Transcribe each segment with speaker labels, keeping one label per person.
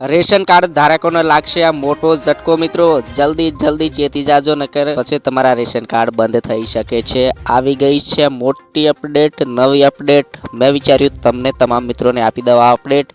Speaker 1: Ration card ધારકોને લાગશે આ મોટો ઝટકો મિત્રો. જલ્દી જલ્દી ચેતી જાજો, નકર પછી તમારા રેશન કાર્ડ બંધ થઈ શકે છે. આવી ગઈ છે મોટી અપડેટ, નવી અપડેટ. મેં વિચાર્યું તમને તમામ મિત્રોને આપી દઉં આ અપડેટ.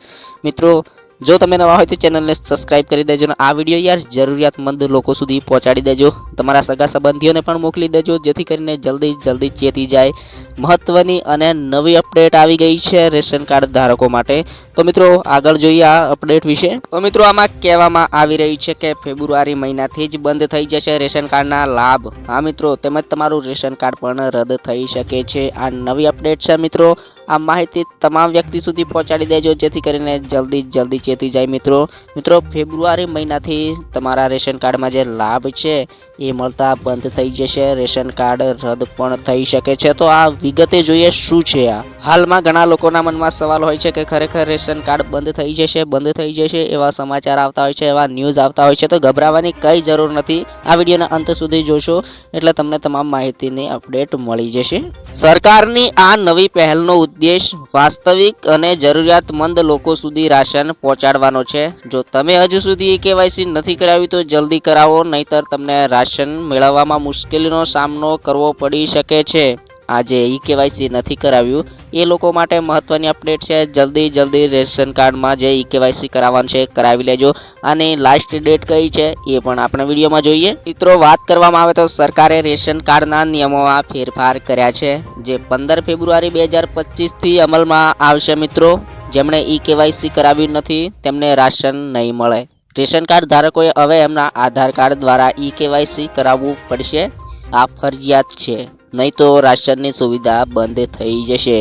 Speaker 1: મિત્રો જો તમે નવા હોય તો ચેનલને સબસ્ક્રાઇબ કરી દેજો અને આ વીડિયો યાર જરૂરિયાતમંદ લોકો સુધી પહોંચાડી દેજો. તમારા સગા સંબંધીઓને પણ મોકલી દેજો, જેથી કરીને જલ્દી જલ્દી ચેતી જાય. મહત્વની અને નવી અપડેટ આવી ગઈ છે રેશન કાર્ડ ધારકો માટે. તો મિત્રો, આગળ જોઈએ આ અપડેટ વિશે. તો મિત્રો, આમાં કહેવામાં આવી રહ્યું છે કે ફેબ્રુઆરી મહિનાથી જ બંધ થઈ જશે રેશન કાર્ડના લાભ. હા મિત્રો, તેમજ તમારું રેશન કાર્ડ પણ રદ થઈ શકે છે. આ નવી અપડેટ છે મિત્રો. આ માહિતી તમામ વ્યક્તિ સુધી પહોંચાડી દેજો. જેથી કરીને જલ્દી જલ્દી ચેતી જાય મિત્રો. મિત્રો, ફેબ્રુઆરી મહિનાથી તમારા રેશન કાર્ડમાં જે લાભ છે એ મળતા બંધ થઈ જશે. રેશન કાર્ડ રદ પણ થઈ શકે છે. તો આ વિગતે જોઈએ શું છે આ? હાલમાં ઘણા લોકોના મનમાં સવાલ હોય છે કે ખરેખર રેશન કાર્ડ બંધ થઈ જશે, બંધ થઈ જશે એવા સમાચાર આવતા હોય છે, એવા ન્યૂઝ આવતા હોય છે. તો ગભરાવાની કઈ જરૂર નથી. આ વિડીયોના અંત સુધી જોશો એટલે તમને તમામ માહિતીની અપડેટ મળી જશે. સરકારની આ નવી પહેલનો ઉદ્દેશ વાસ્તવિક અને જરૂરિયાતમંદ લોકો સુધી રાશન પહોંચાડવાનો છે. જો તમે હજુ સુધી કેવાયસી નથી કરાવ્યું તો જલ્દી કરાવો, નહીતર તમને રાશન મેળવવામાં મુશ્કેલીનો સામનો કરવો પડી શકે છે. આજે ઈ કેવાયસી નથી કરાવ્યું. એ લોકો માટે મહત્વની અપડેટ છે. જલ્દી જલ્દી રેશન કાર્ડમાં જે ઈ કેવાયસી કરાવવાનું છે કરાવી લેજો. અને લાસ્ટ ડેટ કઈ છે એ પણ આપણે વિડીયોમાં જોઈએ. મિત્રો, વાત કરવામાં આવે તો સરકારે રેશન કાર્ડના નિયમોમાં ફેરફાર કર્યા છે, જે પંદર ફેબ્રુઆરી બે હજાર પચીસથી અમલમાં આવશે મિત્રો. જેમણે ઈ કેવાયસી કરાવ્યું નથી, તેમને રાશન નહીં મળે. રેશન કાર્ડ ધારકોએ હવે એમના આધાર કાર્ડ દ્વારા ઈ કેવાયસી કરાવવું પડશે. આ ફરજિયાત છે. નહીં તો રાશનની સુવિધા બંધ થઈ જશે.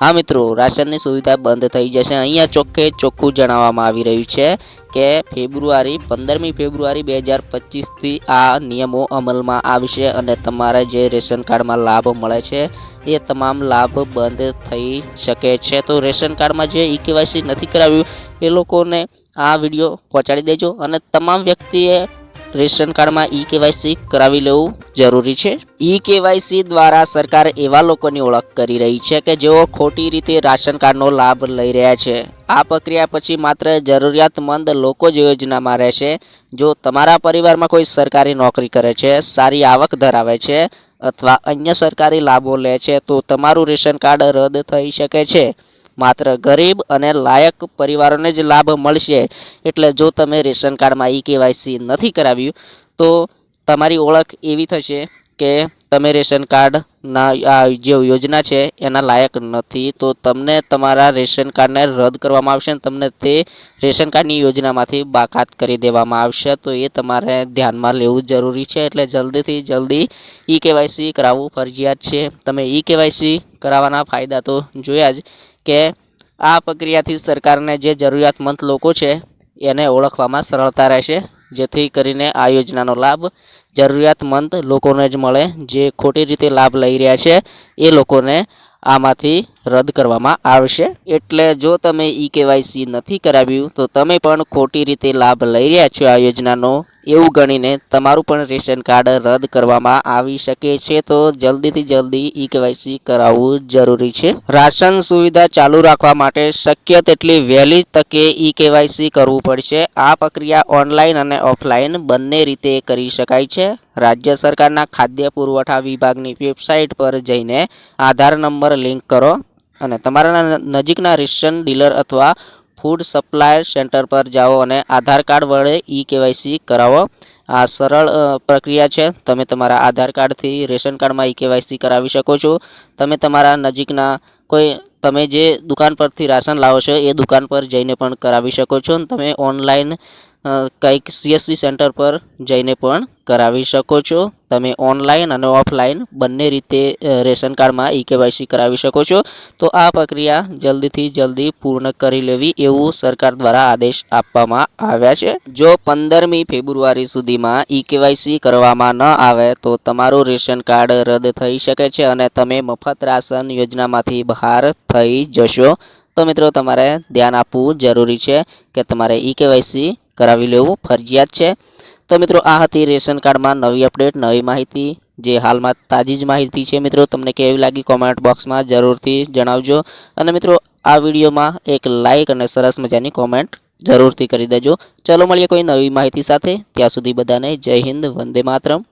Speaker 1: હા મિત્રો, રાશનની સુવિધા બંધ થઈ જશે. અહીંયા ચોખ્ખે ચોખ્ખું જણાવવામાં આવી રહ્યું છે કે ફેબ્રુઆરી, પંદરમી ફેબ્રુઆરી બે હજાર પચીસથી આ નિયમો અમલમાં આવશે અને તમારે જે રેશન કાર્ડમાં લાભ મળે છે, એ તમામ લાભ બંધ થઈ શકે છે. તો રેશન કાર્ડમાં જે ઈ કેવાયસી નથી કરાવ્યું, એ લોકોને આ વીડિયો પહોંચાડી દેજો અને તમામ વ્યક્તિએ રેશન કાર્ડમાં ઈ કેવાયસી કરાવી લેવું જરૂરી છે. ઈ કેવાયસી દ્વારા સરકાર એવા લોકોની ઓળખ કરી રહી છે કે જેઓ ખોટી રીતે રાશન કાર્ડનો લાભ લઈ રહ્યા છે. આ પ્રક્રિયા પછી માત્ર જરૂરિયાતમંદ લોકો જ યોજનામાં રહેશે. જો તમારા પરિવારમાં કોઈ સરકારી નોકરી કરે છે, સારી આવક ધરાવે છે અથવા અન્ય સરકારી લાભો લે છે, તો તમારું રેશન કાર્ડ રદ થઈ શકે છે. માત્ર ગરીબ અને લાયક પરિવારોને જ લાભ મળશે. એટલે જો તમે રેશન કાર્ડમાં ઈ કેવાયસી નથી કરાવ્યું, તો તમારી ઓળખ એવી થશે કે તમે રેશન કાર્ડના આ જે યોજના છે, એના લાયક નથી, તો તમને તમારા રેશન કાર્ડને રદ કરવામાં આવશે અને તમને તે રેશન કાર્ડની યોજનામાંથી બાકાત કરી દેવામાં આવશે. તો એ તમારે ધ્યાનમાં લેવું જરૂરી છે. એટલે જલ્દીથી જલ્દી ઈ કેવાયસી કરાવવું ફરજિયાત છે. તમે ઈ કેવાયસી કરાવવાના ફાયદા તો જોયા જ કે આ પ્રક્રિયાથી સરકારને જે જરૂરિયાતમંદ લોકો છે, એને ઓળખવામાં સરળતા રહેશે. જેથી કરીને આ યોજનાનો લાભ જરૂરિયાતમંદ લોકોને જ મળે. જે ખોટી રીતે લાભ લઈ રહ્યા છે, એ લોકોને આમાંથી રદ કરવામાં આવશે. એટલે જો તમે ઈ કેવાયસી નથી કરાવ્યું, તો તમે પણ ખોટી રીતે લાભ લઈ રહ્યા છો આ યોજનાનો. એવું ગણીને તમારું પણ રેશન કાર્ડ રદ કરવામાં આવી શકે છે, તો જલ્દીથી જલ્દી ઈ કેવાયસી કરાવવું જરૂરી છે. રાશન સુવિધા ચાલુ રાખવા માટે શક્ય તેટલી વહેલી તકે ઈ કેવાયસી કરવું પડશે. આ પ્રક્રિયા ઓનલાઈન અને ઓફલાઈન બંને રીતે કરી શકાય છે. રાજ્ય સરકારના ખાદ્ય પુરવઠા વિભાગની વેબસાઇટ પર જઈને આધાર નંબર લિંક કરો. અને તમારા નજીકના રેશન ડીલર અથવા ફૂડ સપ્લાયર સેન્ટર પર જાઓ અને આધાર કાર્ડ વડે ઈ કેવાયસી કરાવો. આ સરળ પ્રક્રિયા છે. તમે તમારા આધાર કાર્ડથી રેશન કાર્ડમાં ઈ કેવાયસી કરાવી શકો છો. તમે તમારા નજીકના કોઈ, તમે જે દુકાન પરથી રાશન લાવો છો એ દુકાન પર જઈને પણ કરાવી શકો છો. તમે ઓનલાઈન કંઈક સીએસસી સેન્ટર પર જઈને પણ કરાવી શકો છો. તમે ઓનલાઈન અને ઓફલાઈન બંને રીતે રેશન કાર્ડમાં ઈ કેવાયસી કરાવી શકો છો. તો આ પ્રક્રિયા જલ્દીથી જલ્દી પૂર્ણ કરી લેવી એવું સરકાર દ્વારા આદેશ આપવામાં આવ્યા છે. જો પંદરમી ફેબ્રુઆરી સુધીમાં ઈ કેવાયસી કરવામાં ન આવે તો તમારું રેશન કાર્ડ રદ થઈ શકે છે અને તમે મફત રાશન યોજનામાંથી બહાર થઈ જશો. તો મિત્રો, તમારે ધ્યાન આપવું જરૂરી છે કે તમારે ઈ કેવાયસી કરાવી લેવું ફરજિયાત છે. તો મિત્રો, આ હતી રેશન કાર્ડમાં નવી અપડેટ, નવી માહિતી. જે હાલમાં તાજી જ માહિતી છે મિત્રો, તમને કેવી લાગી કોમેન્ટ બોક્સમાં જરૂરથી જણાવજો. અને મિત્રો, આ વિડીયોમાં એક લાઈક અને સરસ મજાની કોમેન્ટ જરૂરથી કરી દેજો. ચલો મળીએ કોઈ નવી માહિતી સાથે. ત્યાં સુધી બધાને જય હિન્દ, વંદે માતરમ.